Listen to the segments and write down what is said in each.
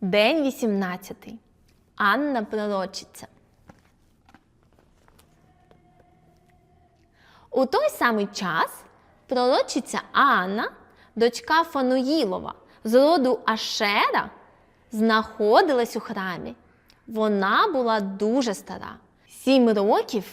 День 18. Анна пророчиця. У той самий час пророчиця Анна, дочка Фануїлова з роду Ашера, знаходилась у храмі. Вона була дуже стара. Сім років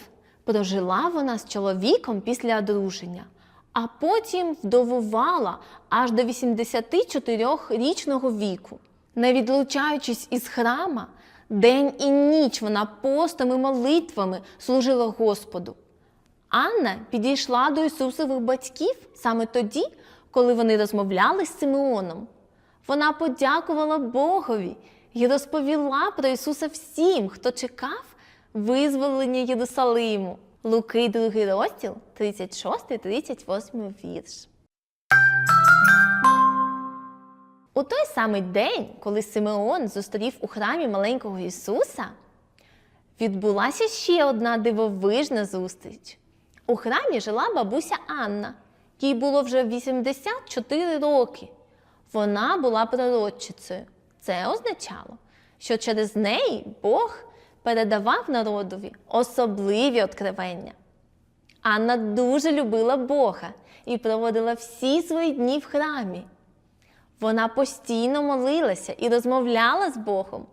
прожила вона з чоловіком після одруження, а потім вдовувала аж до 84-річного віку. Не відлучаючись із храма, день і ніч вона постом і молитвами служила Господу. Анна підійшла до Ісусових батьків саме тоді, коли вони розмовляли з Симеоном. Вона подякувала Богові і розповіла про Ісуса всім, хто чекав визволення Єрусалиму. Луки, 2 розділ, 36-38 вірш. У той самий день, коли Симеон зустрів у храмі маленького Ісуса, відбулася ще одна дивовижна зустріч. У храмі жила бабуся Анна, їй було вже 84 роки. Вона була пророчицею. Це означало, що через неї Бог передавав народові особливі откровення. Анна дуже любила Бога і проводила всі свої дні в храмі. Вона постійно молилася і розмовляла з Богом.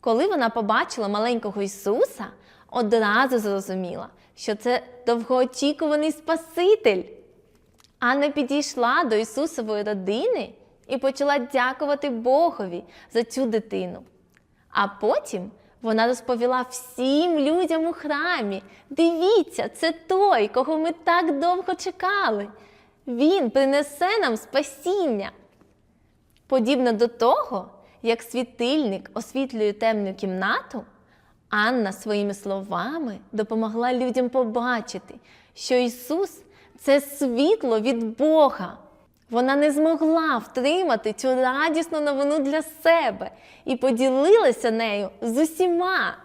Коли вона побачила маленького Ісуса, одразу зрозуміла, що це довгоочікуваний Спаситель. Анна підійшла до Ісусової родини і почала дякувати Богові за цю дитину. А потім вона розповіла всім людям у храмі: дивіться, це той, кого ми так довго чекали. Він принесе нам спасіння. Подібно до того, як світильник освітлює темну кімнату, Анна своїми словами допомогла людям побачити, що Ісус це світло від Бога. Вона не змогла втримати цю радісну новину для себе і поділилася нею з усіма.